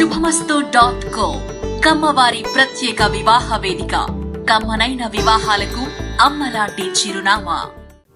శుభమస్తు dot co కమ్మవారి ప్రత్యేక వివాహ వేదిక. కమ్మనైన వివాహాలకు అమ్మలాంటి చిరునామా.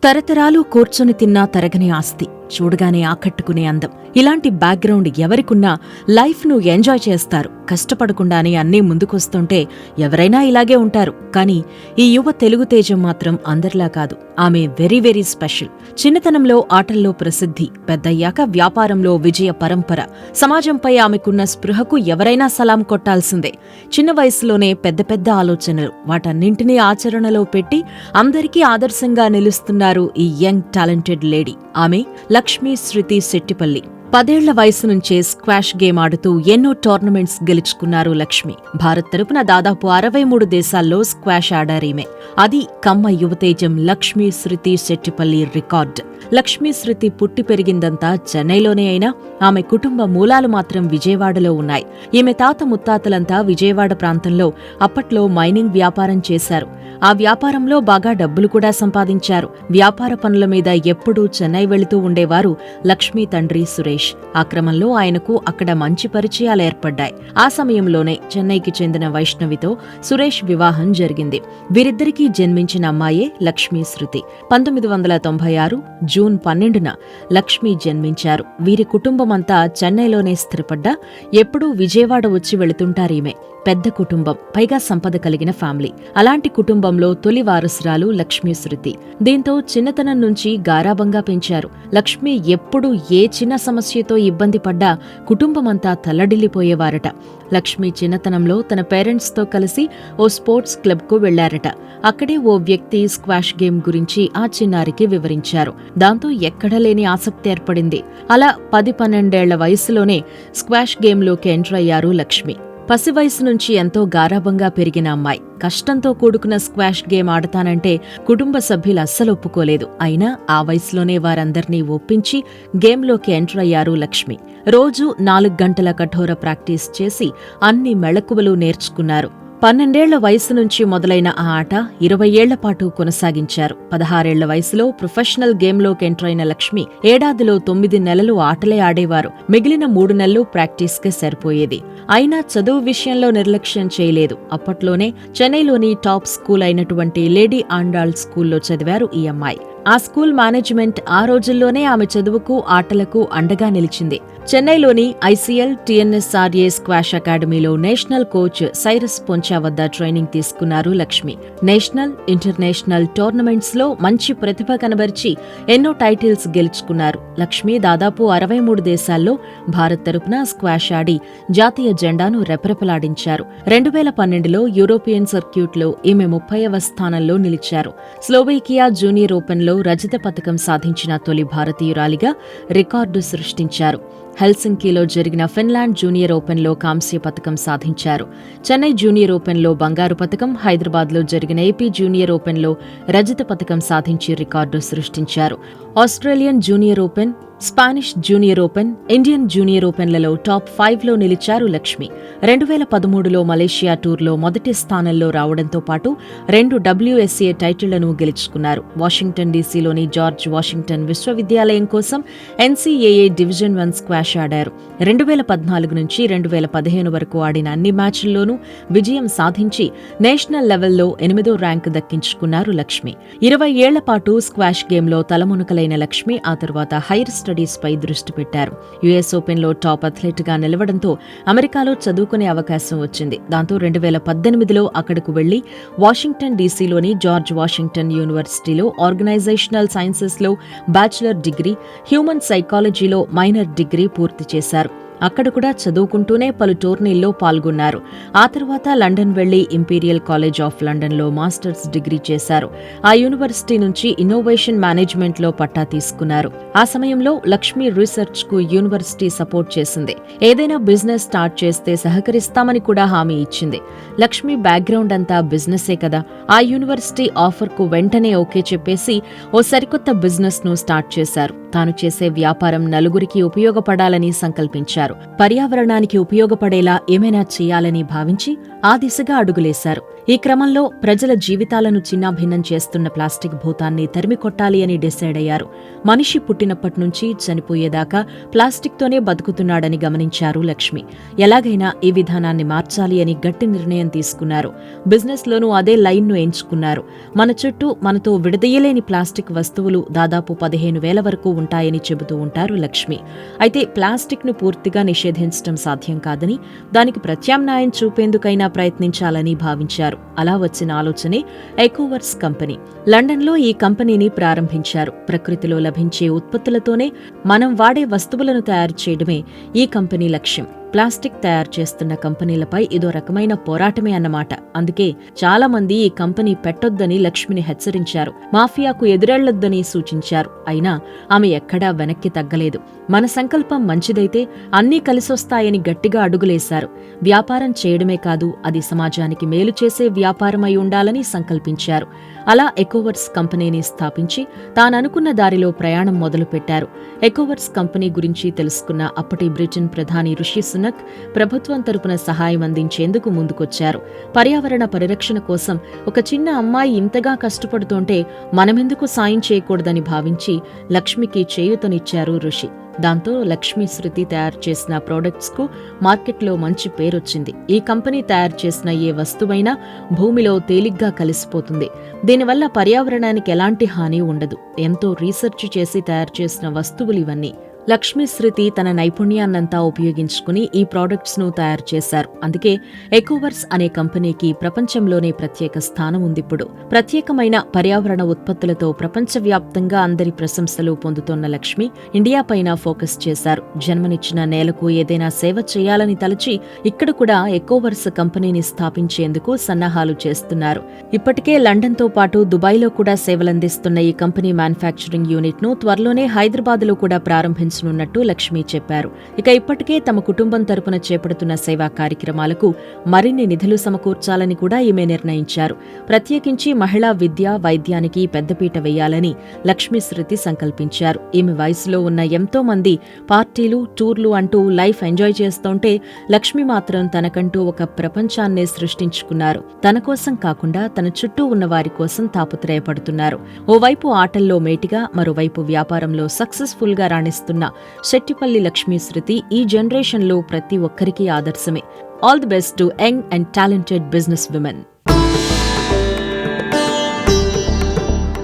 తరతరాలు కూర్చొని తిన్నా తరగని ఆస్తి. చూడగానే ఆకట్టుకునే అందం. ఇలాంటి బ్యాక్గ్రౌండ్ ఎవరికున్నా లైఫ్ను ఎంజాయ్ చేస్తారు. కష్టపడకుండానే అన్నీ ముందుకొస్తుంటే ఎవరైనా ఇలాగే ఉంటారు. కానీ ఈ యువ తెలుగు తేజం మాత్రం అందరిలా కాదు. ఆమె వెరీ వెరీ స్పెషల్. చిన్నతనంలో ఆటల్లో ప్రసిద్ధి పెద్దయ్యాక వ్యాపారంలో విజయ పరంపర సమాజంపై ఆమెకున్న స్పృహకు ఎవరైనా సలాం కొట్టాల్సిందే. చిన్న వయసులోనే పెద్ద పెద్ద ఆలోచనలు వాటన్నింటినీ ఆచరణలో పెట్టి అందరికీ ఆదర్శంగా నిలుస్తున్నారు ఈ యంగ్ టాలెంటెడ్ లేడీ. ఆమె లక్ష్మీ శృతి శెట్టిపల్లి. పదేళ్ళ వయసు నుంచే స్క్వాష్ గేమ్ ఆడుతూ ఎన్నో టోర్నమెంట్స్ గెలుచుకున్నారు లక్ష్మి. భారత్ తరపున దాదాపు అరవై మూడు దేశాల్లో స్క్వాష్ ఆడారీమే అది కమ్మ యువతేజం లక్ష్మీ శృతి శెట్టిపల్లి రికార్డ్. లక్ష్మీ శృతి పుట్టి పెరిగిందంతా చెన్నైలోనే అయినా ఆమె కుటుంబ మూలాలు మాత్రం విజయవాడలో ఉన్నాయి. ఈమె తాత ముత్తాతలంతా విజయవాడ ప్రాంతంలో అప్పట్లో మైనింగ్ వ్యాపారం చేశారు. ఆ వ్యాపారంలో బాగా డబ్బులు కూడా సంపాదించారు. వ్యాపార పనుల మీద ఎప్పుడూ చెన్నై వెళుతూ ఉండేవారు లక్ష్మీ తండ్రి సురేష్. ఆ క్రమంలో ఆయనకు అక్కడ మంచి పరిచయాలు ఏర్పడ్డాయి. ఆ సమయంలోనే చెన్నైకి చెందిన వైష్ణవితో సురేష్ వివాహం జరిగింది. వీరిద్దరికీ జన్మించిన అమ్మాయే లక్ష్మీ శృతి. పంతొమ్మిది వందల తొంభై ఆరు జూన్ పన్నెండున లక్ష్మి జన్మించారు. వీరి కుటుంబమంతా చెన్నైలోనే స్థిరపడ్డా. ఎప్పుడూ విజయవాడ వచ్చి వెళుతుంటారీమే పెద్ద కుటుంబం పైగా సంపద కలిగిన ఫ్యామిలీ. అలాంటి కుటుంబంలో తొలి వారసురాలు లక్ష్మీ శృతి. దీంతో చిన్నతనం నుంచి గారాబంగా పెంచారు. లక్ష్మి ఎప్పుడు ఏ చిన్న సమస్యతో ఇబ్బంది పడ్డా కుటుంబమంతా తల్లడిల్లిపోయేవారట. లక్ష్మి చిన్నతనంలో తన పేరెంట్స్తో కలిసి ఓ స్పోర్ట్స్ క్లబ్కు వెళ్ళారట. అక్కడే ఓ వ్యక్తి స్క్వాష్ గేమ్ గురించి ఆ చిన్నారికి వివరించారు. దాంతో ఎక్కడలేని ఆసక్తి ఏర్పడింది. అలా పది పన్నెండేళ్ళ వయసులోనే స్క్వాష్ గేమ్లోకి ఎంటర్ అయ్యారు లక్ష్మి. పసి వయసు నుంచి ఎంతో గారాబంగా పెరిగిన అమ్మాయి. కష్టంతో కూడుకున్న స్క్వాష్ గేమ్ ఆడతానంటే కుటుంబ సభ్యులు అస్సలు ఒప్పుకోలేదు. అయినా ఆ వయసులోనే వారందర్నీ ఒప్పించి గేమ్లోకి ఎంటర్ అయ్యారు లక్ష్మి. రోజూ నాలుగు గంటల కఠోర ప్రాక్టీస్ చేసి అన్ని మెళకువలు నేర్చుకున్నారు. పన్నెండేళ్ళ వయసు నుంచి మొదలైన ఆ ఆట ఇరవై ఏళ్ళ పాటు కొనసాగించారు. పదహారేళ్ళ వయసులో ప్రొఫెషనల్ గేమ్లోకి ఎంటర్ అయిన లక్ష్మి ఏడాదిలో తొమ్మిది నెలలు ఆటలే ఆడేవారు. మిగిలిన మూడు నెలలు ప్రాక్టీస్కే సరిపోయేది. అయినా చదువు విషయంలో నిర్లక్ష్యం చేయలేదు. అప్పట్లోనే చెన్నైలోని టాప్ స్కూల్ అయినటువంటి లేడీ ఆండాల్ స్కూల్లో చదివారు ఈ అమ్మాయి. ఆ స్కూల్ మేనేజ్మెంట్ ఆ రోజుల్లోనే ఆమె చదువుకు ఆటలకు అండగా నిలిచింది. చెన్నైలోని ఐసీఎల్ టీఎన్ఎస్ఆర్ఏ స్క్వాష్ అకాడమీలో నేషనల్ కోచ్ సైరస్ పొంచా వద్ద ట్రైనింగ్ తీసుకున్నారు లక్ష్మి. నేషనల్ ఇంటర్నేషనల్ టోర్నమెంట్స్లో మంచి ప్రతిభ కనబరిచి ఎన్నో టైటిల్స్ గెలుచుకున్నారు. లక్ష్మి దాదాపు అరవై మూడు దేశాల్లో భారత్ తరపున స్క్వాష్ ఆడి జాతీయ జెండాను రెపరెపలాడించారు. రెండు వేల పన్నెండులో యూరోపియన్ సర్క్యూట్లో ఈమె ముప్పైవ స్థానంలో నిలిచారు. స్లోవేకియా జూనియర్ ఓపెన్లో రజత పథకం సాధించిన తొలి భారతీయురాలిగా రికార్డు సృష్టించారు. హెల్సింకీలో జరిగిన ఫిన్లాండ్ జూనియర్ ఓపెన్లో కాంస్య పథకం సాధించారు. చెన్నై జూనియర్ ఓపెన్లో బంగారు పథకం హైదరాబాద్లో జరిగిన ఏపీ జూనియర్ ఓపెన్లో రజత పథకం సాధించి రికార్డు సృష్టించారు. Australian junior open Spanish junior open Indian junior ఓపెన్లలో top ఫైవ్లో నిలిచారు లక్ష్మి. రెండు వేల పదమూడులో మలేషియా టూర్లో మొదటి స్థానంలో రావడంతో పాటు రెండు డబ్ల్యూఎస్ఏ టైటిళ్ళను గెలుచుకున్నారు. వాషింగ్టన్ డీసీలోని జార్జ్ వాషింగ్టన్ విశ్వవిద్యాలయం కోసం ఎన్సీఏఏ డివిజన్ వన్ స్క్వాష్ ఆడారు. రెండు వేల పద్నాలుగు నుంచి రెండు వేల పదిహేను వరకు ఆడిన అన్ని మ్యాచ్ల్లోనూ విజయం సాధించి నేషనల్ లెవెల్లో ఎనిమిదో ర్యాంకు దక్కించుకున్నారు లక్ష్మి. ఇరవై ఏళ్ళ పాటు స్క్వాష్ గేమ్లో తలమునకలైన లక్ష్మి ఆ తర్వాత హైర్ స్టడీస్ పై దృష్టి పెట్టారు. యుఎస్ ఓపెన్లో టాప్ అథ్లెట్గా నిలవడంతో అమెరికాలో చదువుకునే అవకాశం వచ్చింది. దాంతో రెండు వేల పద్దెనిమిదిలో అక్కడకు వెళ్ళి వాషింగ్టన్ డీసీలోని జార్జ్ వాషింగ్టన్ యూనివర్సిటీలో ఆర్గనైజేషనల్ సైన్సెస్లో బ్యాచిలర్ డిగ్రీ హ్యూమన్ సైకాలజీలో మైనర్ డిగ్రీ పూర్తి చేశారు. అక్కడ కూడా చదువుకుంటూనే పలు టోర్నీల్లో పాల్గొన్నారు. ఆ తర్వాత లండన్ వెళ్ళి ఇంపీరియల్ కాలేజ్ ఆఫ్ లండన్లో మాస్టర్స్ డిగ్రీ చేశారు. ఆ యూనివర్సిటీ నుంచి ఇన్నోవేషన్ మేనేజ్మెంట్లో పట్టా తీసుకున్నారు. ఆ సమయంలో లక్ష్మీ రీసెర్చ్కు యూనివర్సిటీ సపోర్ట్ చేసింది. ఏదైనా బిజినెస్ స్టార్ట్ చేస్తే సహకరిస్తామని కూడా హామీ ఇచ్చింది. లక్ష్మి బ్యాక్గ్రౌండ్ అంతా బిజినెసే కదా. ఆ యూనివర్సిటీ ఆఫర్కు వెంటనే ఓకే చెప్పేసి ఓ సరికొత్త బిజినెస్ను స్టార్ట్ చేశారు. తాను చేసే వ్యాపారం నలుగురికి ఉపయోగపడాలని సంకల్పించారు. పర్యావరణానికి ఉపయోగపడేలా ఏమైనా చేయాలని భావించి ఆ దిశగా అడుగులేశారు. ఈ క్రమంలో ప్రజల జీవితాలను చిన్నాభిన్నం చేస్తున్న ప్లాస్టిక్ భూతాన్ని తరిమి కొట్టాలి అని డిసైడ్ అయ్యారు. మనిషి పుట్టినప్పటి నుంచి చనిపోయేదాకా ప్లాస్టిక్తోనే బతుకుతున్నాడని గమనించారు లక్ష్మి. ఎలాగైనా ఈ విధానాన్ని మార్చాలి అని గట్టి నిర్ణయం తీసుకున్నారు. బిజినెస్లోనూ అదే లైన్ను ఎంచుకున్నారు. మన చుట్టూ మనతో విడదీయలేని ప్లాస్టిక్ వస్తువులు దాదాపు పదిహేను వేల వరకు ఉంటాయని చెబుతూ ఉంటారు లక్ష్మి. అయితే ప్లాస్టిక్ను పూర్తిగా నిషేధించడం సాధ్యం కాదని దానికి ప్రత్యామ్నాయం చూపేందుకైనా ప్రయత్నించాలని భావించారు. అలా వచ్చిన ఆలోచనే ఎకోవర్స్ కంపెనీ. లండన్లో ఈ కంపెనీని ప్రారంభించారు. ప్రకృతిలో లభించే ఉత్పత్తులతోనే మనం వాడే వస్తువులను తయారు చేయడమే ఈ కంపెనీ లక్ష్యం. ప్లాస్టిక్ తయారు చేస్తున్న కంపెనీలపై ఇదో రకమైన పోరాటమే అన్నమాట. అందుకే చాలా మంది ఈ కంపెనీ పెట్టొద్దని లక్ష్మిని హెచ్చరించారు. మాఫియాకు ఎదురెళ్ళొద్దని సూచించారు. అయినా ఆమె ఎక్కడా వెనక్కి తగ్గలేదు. మన సంకల్పం మంచిదైతే అన్నీ కలిసొస్తాయని గట్టిగా అడుగులేశారు. వ్యాపారం చేయడమే కాదు అది సమాజానికి మేలు చేసే వ్యాపారమై ఉండాలని సంకల్పించారు. అలా ఎకోవర్స్ కంపెనీని స్థాపించి తాననుకున్న దారిలో ప్రయాణం మొదలుపెట్టారు. ఎకోవర్స్ కంపెనీ గురించి తెలుసుకున్న అప్పటి బ్రిటన్ ప్రధాని ఋషి సునక్ ప్రభుత్వం తరపున సహాయం అందించేందుకు ముందుకొచ్చారు. పర్యావరణ పరిరక్షణ కోసం ఒక చిన్న అమ్మాయి ఇంతగా కష్టపడుతుంటే మనమెందుకు సాయం చేయకూడదని భావించి లక్ష్మికి చేయూతనిచ్చారు ఋషి దాంతో లక్ష్మీ శృతి తయారు చేసిన ప్రోడక్ట్స్కు మార్కెట్లో మంచి పేరొచ్చింది. ఈ కంపెనీ తయారు చేసిన ఏ వస్తువైనా భూమిలో తేలిగ్గా కలిసిపోతుంది. దీనివల్ల పర్యావరణానికి ఎలాంటి హాని ఉండదు. ఎంతో రీసెర్చ్ చేసి తయారు చేసిన వస్తువులు ఇవన్నీ. లక్ష్మీ శృతి తన నైపుణ్యాన్నంతా ఉపయోగించుకుని ఈ ప్రోడక్ట్స్ను తయారు చేశారు. అందుకే ఎకోవర్స్ అనే కంపెనీకి ప్రపంచంలోనే ప్రత్యేక స్థానం ఉందిప్పుడు ప్రత్యేకమైన పర్యావరణ ఉత్పత్తులతో ప్రపంచవ్యాప్తంగా అందరి ప్రశంసలు పొందుతోన్న లక్ష్మి ఇండియా పైన ఫోకస్ చేశారు. జన్మనిచ్చిన నేలకు ఏదైనా సేవ చేయాలని తలచి ఇక్కడ కూడా ఎకోవర్స్ కంపెనీని స్థాపించేందుకు సన్నాహాలు చేస్తున్నారు. ఇప్పటికే లండన్తో పాటు దుబాయ్లో కూడా సేవలందిస్తున్న ఈ కంపెనీ మ్యానుఫ్యాక్చరింగ్ యూనిట్ను త్వరలోనే హైదరాబాద్లో కూడా ప్రారంభించారు ప్రారంభించనున్నట్టు లక్ష్మి చెప్పారు. ఇక ఇప్పటికే తమ కుటుంబం తరపున చేపడుతున్న సేవా కార్యక్రమాలకు మరిన్ని నిధులు సమకూర్చాలని కూడా ఈమె నిర్ణయించారు. ప్రత్యేకించి మహిళా విద్య వైద్యానికి పెద్దపీట వేయాలని లక్ష్మీ శృతి సంకల్పించారు. ఈమె వయసులో ఉన్న ఎంతో మంది పార్టీలు టూర్లు అంటూ లైఫ్ ఎంజాయ్ చేస్తుంటే లక్ష్మి మాత్రం తనకంటూ ఒక ప్రపంచాన్నే సృష్టించుకున్నారు. తన కోసం కాకుండా తన చుట్టూ ఉన్న వారి కోసం తాపత్రయపడుతున్నారు. ఓవైపు ఆటల్లో మేటిగా మరోవైపు వ్యాపారంలో సక్సెస్ఫుల్గా రాణిస్తున్న శెట్టిపల్లి లక్ష్మీ శృతి ఈ జనరేషన్లో ప్రతి ఒక్కరికి ఆదర్శమే. All the best to young and talented business women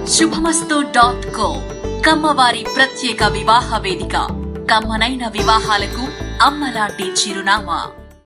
Shubhamastu dot co కమ్మవారి ప్రత్యేక వివాహ వేదిక. కమ్మనైన వివాహాలకు అమ్మలాంటి చిరునామా.